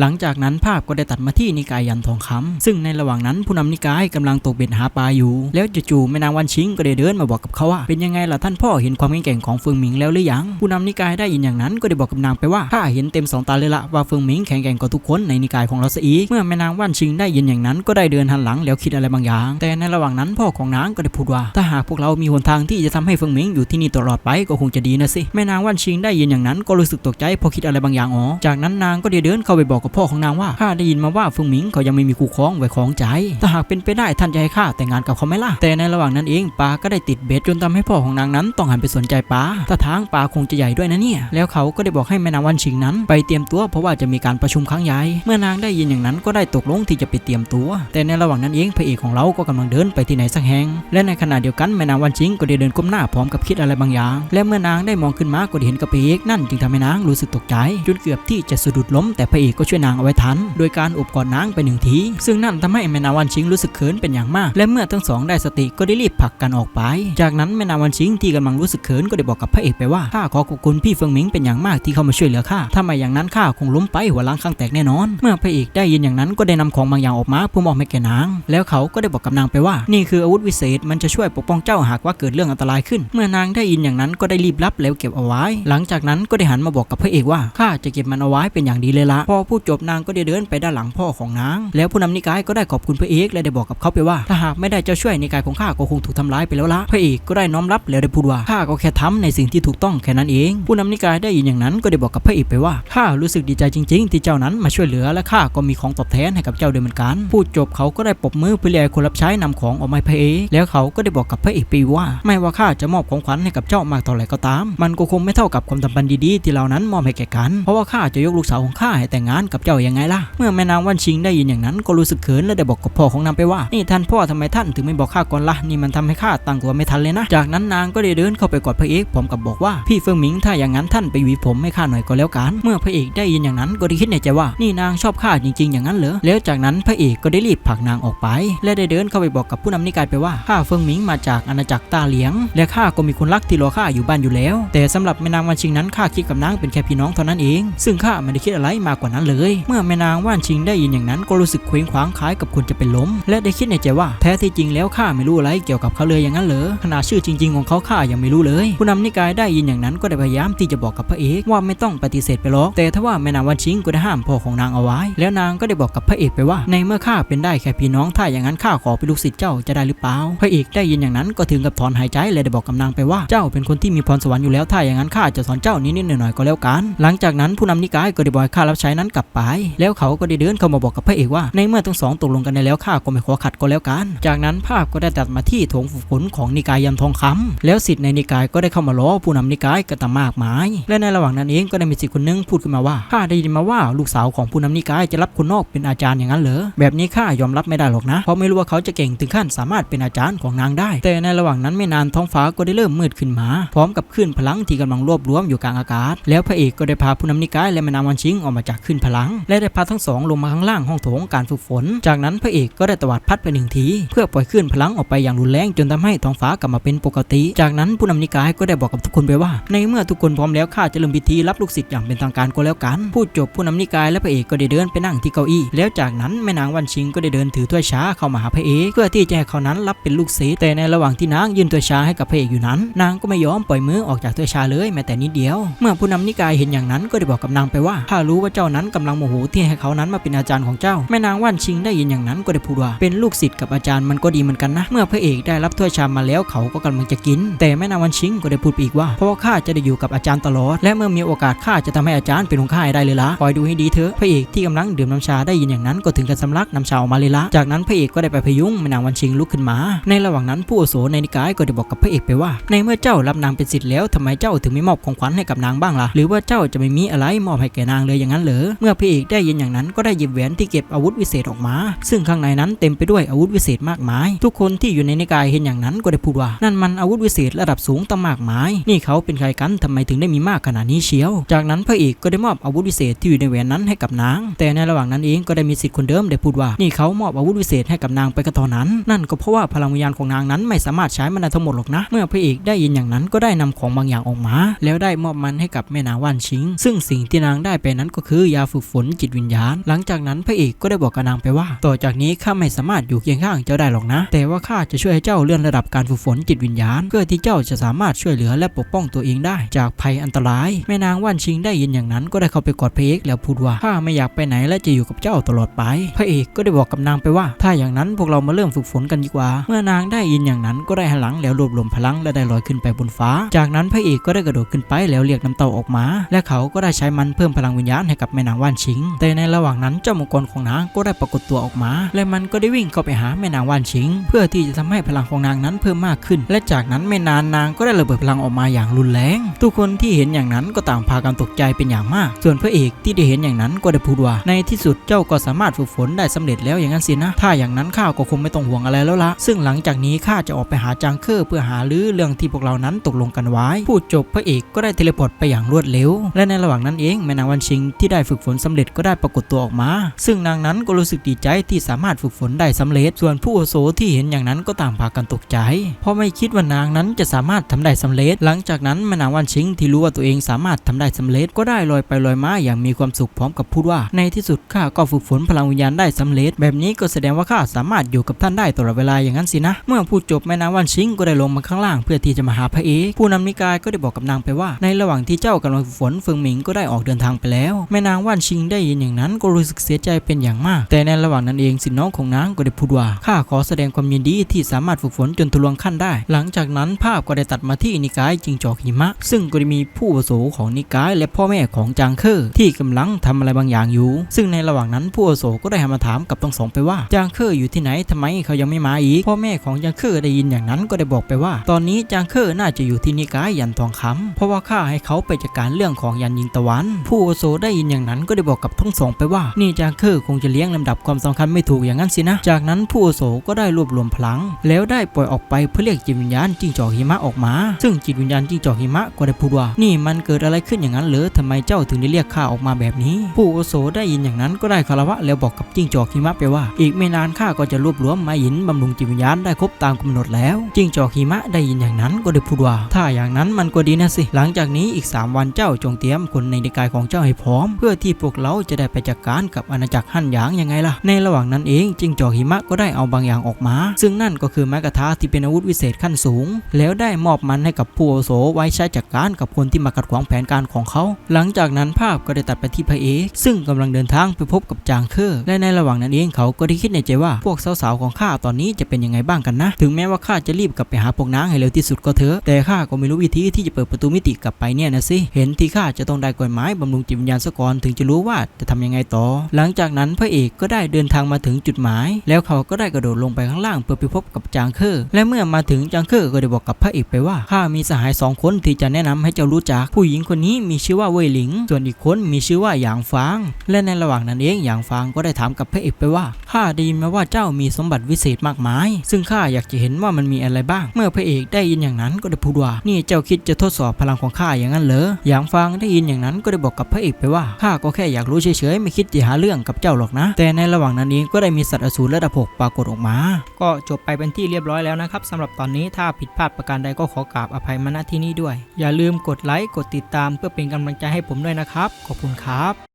หลังจากนั้นภาพก็ได้ตัดมาที่นิกายยันทองคำซึ่งในระหว่างนั้นผู้นำนิกายกำลังตกเบ็ดหาปลาอยู่ แล้วจู่ๆแม่นางวันชิงก็ได้เดินมาบอกกับเขาว่า เป็นยังไงล่ะท่านพ่อเห็นความแข็งแกร่งของเฟิงหมิงแล้วหรือยัง ผู้นำนิกายได้ยินอย่างนั้นก็ได้บอกกับนางไปว่าข้าเห็นเต็มสองตาเลยละว่าเฟิงหมิงแข็งแกร่งกว่าทุกคนในนิกายของเราซะอีกเมื่อแม่นางวันชิงได้ยินอย่างนั้นก็ได้เดินหันหลังแล้วคิดอะไรบางอย่าง แต่ในระหว่างนั้นพ่อของนางก็ได้พูดว่า ถ้าหากพวกเรามีหนทางที่จะทำให้เฟิงหมิงอยู่ที่นี่ตลอดไปก็คงจะดีนะสิแม่นางวันชิงได้ยินอย่างนั้นก็รู้สึกตกใจพอคิดอะไรบางอย่างอ๋อจากนั้นนางก็ได้เดินเข้าไปบอกกับพ่อของนางว่าข้าได้ยินมาว่าฟงหมิงเขายังไม่มีคู่ครองไว้ของใจ ถ้าหากเป็นไปได้ท่านจะให้ข้าแต่งงานกับเขาไหมล่ะ แต่ในระหว่างนั้นเองปาก็ได้ติดเบ็ดจนทำให้พ่อของนางนั้นต้องหันไปสนใจปาถ้าทางปาคงจะใหญ่ด้วยนะเนี่ย แล้วเขาก็ได้บอกให้แม่นางวันชิงนั้น ไปเตรียมตัวเพราะว่าจะมีการประชุมครั้งใหญ่ เมื่อนางได้ยินอย่างนั้นก็ได้ตกลงที่จะไปเตรียมตัว แต่ในระหว่างนั้นเองพระเอกของเราก็กำลังเดินไปที่ไหนสักแห่ง และในขณะเดียวกันแม่นางวันชิงก็ได้เดินก้มหน้าพร้อมกับคิดอะไรบางอย่าง และเมื่อนางได้มองขึ้นมาก็ได้เห็นกระเอกนั่นจึงทำให้นางรู้สึกตกใจจนเกือบที่จะสะดุดล้มแต่พระเอกก็ช่วยนางเอาไว้ทัน โดยการอบกอดนางไปหนึ่งที ซึ่งนั่นทำให้แม่นาวันชิงรู้สึกเขินเป็นอย่างมาก และเมื่อทั้งสองได้สติก็ได้รีบผลักกันออกไป จากนั้นแม่นาวันชิงที่กำลังรู้สึกเขินก็ได้บอกกับพระเอกไปว่าข้าขอขอบคุณพี่เฟิงหมิงเป็นอย่างมากที่เข้ามาช่วยเหลือข้าถ้าไม่อย่างนั้นข้าคงล้มไปหัวล้างข้างแตกแน่นอน เมื่อพระเอกได้ยินอย่างนั้นก็ได้นำของบางอย่างออกมาเพื่อมอบให้แก่นาง แล้วเขาก็ได้บอกกับนางไปว่า นี่คืออาวุธวิเศษมันจะช่วยปกป้องเจ้าหากว่าเกิดเรื่องอันตรายขึ้น เมื่อนางได้ยินอย่างนั้นก็ได้รีบรับแล้วเก็บเอาไว้ หลังจากนั้นก็ได้หันมาบอกกับพระเอกว่าข้าจะเก็บมันเอาไว้เป็นอย่างดีเลยละพอพูดจบนางก็ได้เดินไปด้านหลังพ่อของนาง แล้วผู้นำนิกายก็ได้ขอบคุณพระเอกและได้บอกกับเขาไปว่าถ้าหากไม่ได้เจ้าช่วยนิกายของข้าก็คงถูกทำร้ายไปแล้วละพระเอกก็ได้น้อมรับแล้วได้พูดว่าข้าก็แค่ทำในสิ่งที่ถูกต้องแค่นั้นเอง ผู้นำนิกายได้ยินอย่างนั้นก็ได้บอกกับพระเอกไปว่าข้ารู้สึกดีใจจริง ๆ ที่เจ้านั้นมาช่วยเหลือและข้าก็มีของตอบแทนให้กับเจ้าด้วยเหมือนกันพูดจบเขาก็ได้ปรบมือเพื่อเรียกคนรับใช้นำของออกมาให้พระเอกแล้วเขาก็ได้บอกกับพระเอกไปว่า ไม่ว่าข้าจะมอบของขวัญให้กับเจ้ามากเท่าไหร่ก็ตาม มันก็คงไม่เท่ากับความสัมพันธ์ดีๆที่เรานั้นมอบให้แก่กัน เพราะว่าข้าจะยกลูกสาวของข้าให้แต่งงานกับเจ้ายังไงล่ะ เมื่อแม่นางวันชิงได้ยินอย่างนั้นก็รู้สึกเขินและได้บอกกับพ่อของนางไปว่า นี่ท่านพ่อทำไมท่านถึงไม่บอกข้าก่อนล่ะ นี่มันทำให้ข้าตั้งตัวไม่ทันเลยนะ จากนั้นนางก็ได้เดินเข้าไปกอดพระเอกพร้อมกับบอกว่า พี่เฟิงหมิงถ้าอย่างนั้นท่านไปหวีผมให้ข้าหน่อยก็แล้วกัน เมื่อพระเอกได้ยินอย่างนั้นก็ได้คิดในใจว่า นี่นางชอบข้าจริงๆ อย่างนั้นเหรอ แล้วจากนั้นพระเอกก็ได้รีบผลักนางออกไป และได้เดินเข้าไปบอกกับผู้นำนิกายไปว่า ข้าเฟิงหมิงมาจากอาณาจักรตาเหลียง และข้าก็มีคนรักที่รอข้าอยู่บ้านอยู่แล้ว แต่สำหรับแม่นางวันชิงนั้นข้าคิดกับนางเป็นแค่พี่น้องเท่านั้นเอง ซึ่งข้าไม่ได้คิดอะไรมากกว่านั้นเลยเมื่อแม่นางว่านชิงได้ยินอย่างนั้นก็รู้สึกเคว้งคว้างคล้ายกับคนจะเป็นล้ม และได้คิดในใจว่าแท้ที่จริงแล้วข้าไม่รู้อะไรเกี่ยวกับเขาเลยอย่างนั้นเหรอขนาดชื่อจริง ๆ ของเขาข้ายังไม่รู้เลย ผู้นำนิกายได้ยินอย่างนั้นก็ได้พยายามที่จะบอกกับพระเอกว่าไม่ต้องปฏิเสธไปหรอก แต่ถ้าว่าแม่นางวันชิงก็ได้ห้ามพ่อของนางเอาไว้ แล้วนางก็ได้บอกกับพระเอกไปว่า ในเมื่อข้าเป็นได้แค่พี่น้องถ้าอย่างนั้นข้าขอเป็นลูกศิษย์เจ้าจะได้หรือเปล่า พระเอกได้ยินอย่างนั้นก็ถึงกับถอนหายใจและได้บอกกับนางไปว่าเจ้าเป็นคนที่มีพรสวรรค์อยู่แล้วถ้าอย่างนั้นข้าจะสอนเจ้านิดๆหน่อยๆก็แล้วกัน หลังจากนั้นผู้นำนิกายก็ได้บอกข้ารับใช้นั้นกลับไป แล้วเขาก็ได้เดินเข้ามาบอกกับพระเอกว่า ในเมื่อทั้งสองตกลงกันได้แล้วข้าก็ไม่ขอขัดก็แล้วกัน จากนั้นภาพก็ได้ตัดมาที่โถงฝึกฝนของนิกายยันทองคำแล้วสิทธิ์ในนิกายก็ได้เข้ามาล้อผู้นำนิกายกันตามากมาย และในระหว่างนั้นเองก็ได้มีสิทธิ์คนหนึงพูดขึ้นมาว่าข้าได้ยินมาว่าลูกสาวของผู้นำนิกายจะรับคนนอกเป็นอาจารย์อย่างนั้นเหรอแบบนี้ข้ายอมรับไม่ได้หรอกนะ เพราะไม่รู้ว่าเขาจะเก่งถึงขั้นสามารถเป็นอาจารย์ของนางได้ แต่ในระหว่างนั้นไม่นานท้องฟ้าก็ได้เริ่มมืดขึ้นมา พร้อมกับคลื่นพลังที่กำลังรวบรวมอยู่กลางอากาศ แล้วพระเอกก็ได้พาผู้นำนิกายและแม่นางวันชิงออกมาจากคลื่นพลังและได้พาทั้งสองลงมาข้างล่างห้องโถงการฝึกฝน จากนั้นพระเอกก็ได้ตวัดพัดไปหนึ่งที เพื่อปล่อยคลื่นพลังออกไปอย่างรุนแรงจนทำให้ท้องฟ้ากลับมาเป็นปกติ จากนั้นผู้นำนิกายก็ได้บอกกับทุกคนไปว่า ในเมื่อทุกคนพร้อมแล้วข้าจะเริ่มพิธีรับลูกศิษย์อย่างเป็นทางการก็แล้วกัน พูดจบผู้นำนิกายและพระเอกก็ได้เดินไปนั่งที่เก้าอี้ แล้วจากนั้นแม่นางวันชิงก็ได้เดินถือถ้วยชาเข้ามาหาพระเอกเพื่อที่จะให้เขานั้นรับเป็นลูกศิษย์แต่ในระหว่างที่นางยื่นถ้วยชาให้กับพระเอกอยู่นั้น นางก็ไม่ยอมปล่อยมือออกจากถ้วยชาเลยแม้แต่นิดเดียว เมื่อผู้นำนิกายเห็นอย่างนั้นก็ได้บอกกับนางไปว่าข้ารู้ว่าเจ้านั้นกำลังโมโหที่ให้เขานั้นมาเป็นอาจารย์ของเจ้า แม่นางว่านชิงได้ยินอย่างนั้นก็ได้พูดว่า เป็นลูกศิษย์กับอาจารย์มันก็ดีเหมือนกันนะ เมื่อพระเอกได้รับถ้วยชามมาแล้วเขาก็กำลังจะกิน แต่แม่นางวันชิงก็ได้พูดอีกว่า เพราะว่าข้าจะได้อยู่กับอาจารย์ตลอด และเมื่อมีโอกาสข้าจะทำให้อาจารย์เป็นของข้าให้ได้เลยละคอยดูให้ดีเถอะ พระเอกที่กำลังดื่มน้ำชาได้ยินอย่างนั้นก็ถึงกับสำลักน้ำชาออกมาเลยละจากนั้นพระเอกก็ได้ไปพยุงแม่นางวันชิงลุกขึ้นมา ในระหว่างนั้นผู้อโสในนิกายก็ได้บอกกับพระเอกไปว่า ในเมื่อเจ้ารับนางเป็นศิษย์แล้วทำไมเจ้าถึงไม่มอบของขวัญให้กับนางบ้างล่ะ หรือว่าเจ้าจะไม่มีอะไรมอบให้แก่นางเลยอย่างนั้นเหรอ เมื่อพระเอกได้ยินอย่างนั้นก็ได้หยิบแหวนที่เก็บอาวุธวิเศษออกมา ซึ่งข้างในนั้นเต็มไปด้วยอาวุธวิเศษมากมาย ทุกคนที่อยู่ในนิกายเห็นอย่างนั้นก็ได้พูดว่า นั่นมันอาวุธวิเศษระดับสูงตั้งมากมาย นี่เขาเป็นใครกันทำไมถึงได้มีมากขนาดนี้เชียว จากนั้นพระเอกก็ได้มอบอาวุธวิเศษที่อยู่ในแหวนนั้นให้กับนาง แต่ในระหว่างนั้นเองก็ได้มีสิทธิ์คนเดิมได้พูดว่า นี่เขามอบอาวุธวิเศษให้กับนางไปก็เท่านั้น นั่นก็เพราะว่าพลังวิญญาณของนางนั้นไม่สามารถใช้มันได้ทั้งหมดหรอกนะ เมื่อพระเอกได้ยินอย่างนั้นก็ได้นำของบางอย่างออกมา แล้วได้มอบมันให้กับแม่นางว่านชิง ซึ่งสิ่งที่นางได้ไปนั้นก็คือยาฝึกฝนจิตวิญญาณ หลังจากนั้นพระเอกก็ได้บอกกับนางไปว่า ต่อจากนี้ข้าไม่สามารถอยู่เคียงข้างเจ้าได้หรอกนะ แต่ว่าข้าจะช่วยให้เจ้าเลื่อนระดับการฝึกฝนจิตวิญญาณ เพื่อที่เจ้าจะสามารถช่วยเหลือและปกป้องตัวเองได้ จากภัยอันตราย แม่นางว่านชิงได้ยินอย่างนั้นก็ได้เข้าไปกอดพระเอกแล้วพูดว่าข้าไม่อยากไปไหนและจะอยู่กับเจ้าตลอดไป พระเอกก็ได้บอกกับนางไปว่า ถ้าอย่างนั้นพวกเรามาเริ่มฝึกฝนกันดีกว่า เมื่อนางได้ยินอย่างนั้นก็ได้หันหลังแล้วรวบรวมพลังและได้ลอยขึ้นไปบนฟ้า จากนั้นพระเอกก็ได้กระโดดขึ้นไปแล้วเรียกน้ำเต่าออกมา และเขาก็ได้ใช้มันเพิ่มพลังวิญญาณให้กับแม่นางว่านชิง แต่ในระหว่างนั้นเจ้ามังกรของนางก็ได้ปรากฏตัวออกมา และมันก็ได้วิ่งเข้าไปหาแม่นางว่านชิง เพื่อที่จะทำให้พลังของนางนั้นเพิ่มมากขึ้น และจากนั้นไม่นานนางก็ได้ระเบิดพลังออกมาอย่างรุนแรง ทุกคนที่เห็นอย่างนั้นก็ต่างพากันตกใจเป็นอย่างมาก ส่วนพระเอกที่ได้เห็นอย่างนั้นก็ได้พูดว่า ในที่สุดเจ้าก็สามารถฝึกฝนได้สำเร็จแล้วอย่างนั้นสินะ ถ้าอย่างนั้นข้าก็คงไม่ต้องห่วงอะไรแล้วละซึ่งหลังจากนี้ข้าจะออกไปหาจางเคอร์เพื่อหาลือเรื่องที่พวกเรานั้นตกลงกันไว้ พูดจบพระเอกก็ได้เทเลพอร์ตไปอย่างรวดเร็ว และในระหว่างนั้นเองแม่นางวันชิงที่ได้ฝึกฝนสำเร็จก็ได้ปรากฏตัวออกมา ซึ่งนางนั้นก็รู้สึกดีใจที่สามารถฝึกฝนได้สำเร็จ ส่วนผู้อโสที่เห็นอย่างนั้นก็ต่างพากันตกใจ เพราะไม่คิดว่านางนั้นจะสามารถทำได้สำเร็จ หลังจากนั้นแม่นางวันชิงที่รู้ว่าตัวเองสามารถทำได้สำเร็จ ก็ได้ลอยไปลอยมาอย่างมีความสุขพร้อมกับพูดว่า ในที่สุดข้าก็ฝึกฝนพลังวิญญาณได้สำเร็จ แบบนี้ก็แสดงว่าข้าสามารถอยู่กับท่านได้ตลอดเวลาอย่างนั้นสินะ เมื่อพูดจบแม่นางวันชิงก็ได้ลงมาข้างล่าง เพื่อที่จะมาหาพระเอกผู้นำนิกายก็ได้บอกกับนางไปว่า ในระหว่างที่เจ้ากำลังฝึกฝนเฟิงหมิงก็ได้ออกเดินทางไปแล้วแม่นางว่านชิงได้ยินอย่างนั้นก็รู้สึกเสียใจเป็นอย่างมาก แต่ในระหว่างนั้นเองสินน้องของนางก็ได้พูดว่าข้าขอแสดงความยินดีที่สามารถฝึกฝนจนทะลวงขั้นได้ หลังจากนั้นภาพก็ได้ตัดมาที่นิกายจิงจอกหิมะ ซึ่งก็ได้มีผู้อาวุโสของนิกายและพ่อแม่ของจางเคอร์ที่กำลังทำอะไรบางอย่างอยู่ ซึ่งในระหว่างนั้นผู้อาวุโสก็ได้หันมาถามกับทั้งสองไปว่าจางเคอร์อยู่ที่ไหนทำไมเขายังไม่มาอีก พ่อแม่ของจางเคอร์ได้ยินอย่างนั้นก็ได้บอกไปว่า ตอนนี้จางเคอร์น่าจะอยู่ที่นิกายยันทองคำเพราะว่าข้าให้เขาไปจัดการเรื่องของยันยิงตะวัน ผู้อาวุโสได้ยินอย่างนั้นก็ได้บอกกับทั้งสองไปว่า นี่จางเคอร์คงจะเลี้ยงลำดับความสำคัญไม่ถูกอย่างนั้นสินะ จากนั้นผู้อาโสก็ได้รวบรวมพลัง แล้วได้ปล่อยออกไปเพื่อเรียกจิตวิญญาณจิ้งจอกหิมะออกมา ซึ่งจิตวิญญาณจิ้งจอกหิมะก็ได้พูดว่า นี่มันเกิดอะไรขึ้นอย่างนั้นเหรอทำไมเจ้าถึงได้เรียกข้าออกมาแบบนี้ ผู้อาโสได้ยินอย่างนั้นก็ได้คารวะแล้วบอกกับจิ้งจอกหิมะไปว่า อีกไม่นานข้าก็จะรวบรวมไม้หินบำรุงจิตวิญญาณได้ครบตามกำหนดแล้วจิ้งจอกหิมะได้ยินอย่างนั้นก็ได้พูดว่า ถ้าอย่างนั้นมันก็ดีนะสิ หลังจากนี้อีก 3 วันเจ้าจงเตรียมคนในนิกายของเจ้าให้พร้อม เพื่อที่พวกเราจะได้ไปจัดการกับอาณาจักรฮั่นหยางยังไงล่ะ ในระหว่างนั้นเองจิงจอกหิมะก็ได้เอาบางอย่างออกมา ซึ่งนั่นก็คือไม้กระทะที่เป็นอาวุธวิเศษขั้นสูง แล้วได้มอบมันให้กับผู้อาโสไว้ใช้จัดการกับคนที่มาขัดขวางแผนการของเขา หลังจากนั้นภาพก็ได้ตัดไปที่พระเอกซึ่งกำลังเดินทางไปพบกับจางเคอร์และในระหว่างนั้นเองเขาก็ได้คิดในใจว่าพวกสาวๆของข้าตอนนี้จะเป็นยังไงบ้างกันนะ ถึงแม้ว่าข้าจะรีบกลับไปหาพวกนางให้เร็วที่สุดก็เถอะแต่ข้าก็ไม่รู้วิธีที่จะเปิดประตูมิติกลับไปเนี่ยนะสิเห็นที่ข้าจะต้องได้กฎหมายบำรุงจิตวิญญาณซะก่อนถึงจะรู้ว่าจะทำยังไงต่อ หลังจากนั้นพระเอกก็ได้เดินทางมาถึงจุดหมาย แล้วเขาก็ได้กระโดดลงไปข้างล่างเพื่อไปพบกับจางเคอร์และเมื่อมาถึงจางเคอร์ก็ได้บอกกับพระเอกไปว่าข้ามีสหายสองคนที่จะแนะนำให้เจ้ารู้จัก ผู้หญิงคนนี้มีชื่อว่าเว่ยหลิง ส่วนอีกคนมีชื่อว่าหยางฟาง และในระหว่างนั้นเองหยางฟางก็ได้ถามกับพระเอกไปว่าข้าได้ยินมาว่าเจ้ามีสมบัติวิเศษมากมาย ซึ่งข้าอยากจะเห็นว่ามันมีอะไรบ้าง เมื่อพระเอกได้ยินอย่างนั้นก็ได้พูดว่านี่เจ้าคิดจะทดสอบพลังของข้าอย่างนั้นเหรอหยางฟางได้ยินอย่างนั้นก็ได้บอกกับพระเอกไปว่าข้าก็แค่อยากรู้เฉยๆไม่คิดจะหาเรื่องกับเจ้าหรอกนะ แต่ในระหว่างนั้นเองก็ได้มีสัตว์อสูรระดับหกปรากฏออกมา ก็จบไปเป็นที่เรียบร้อยแล้วนะครับสำหรับตอนนี้ถ้าผิดพลาดประการใดก็ขอกราบอภัยมาณที่นี้ด้วย อย่าลืมกดไลค์กดติดตามเพื่อเป็นกำลังใจให้ผมด้วยนะครับขอบคุณครับ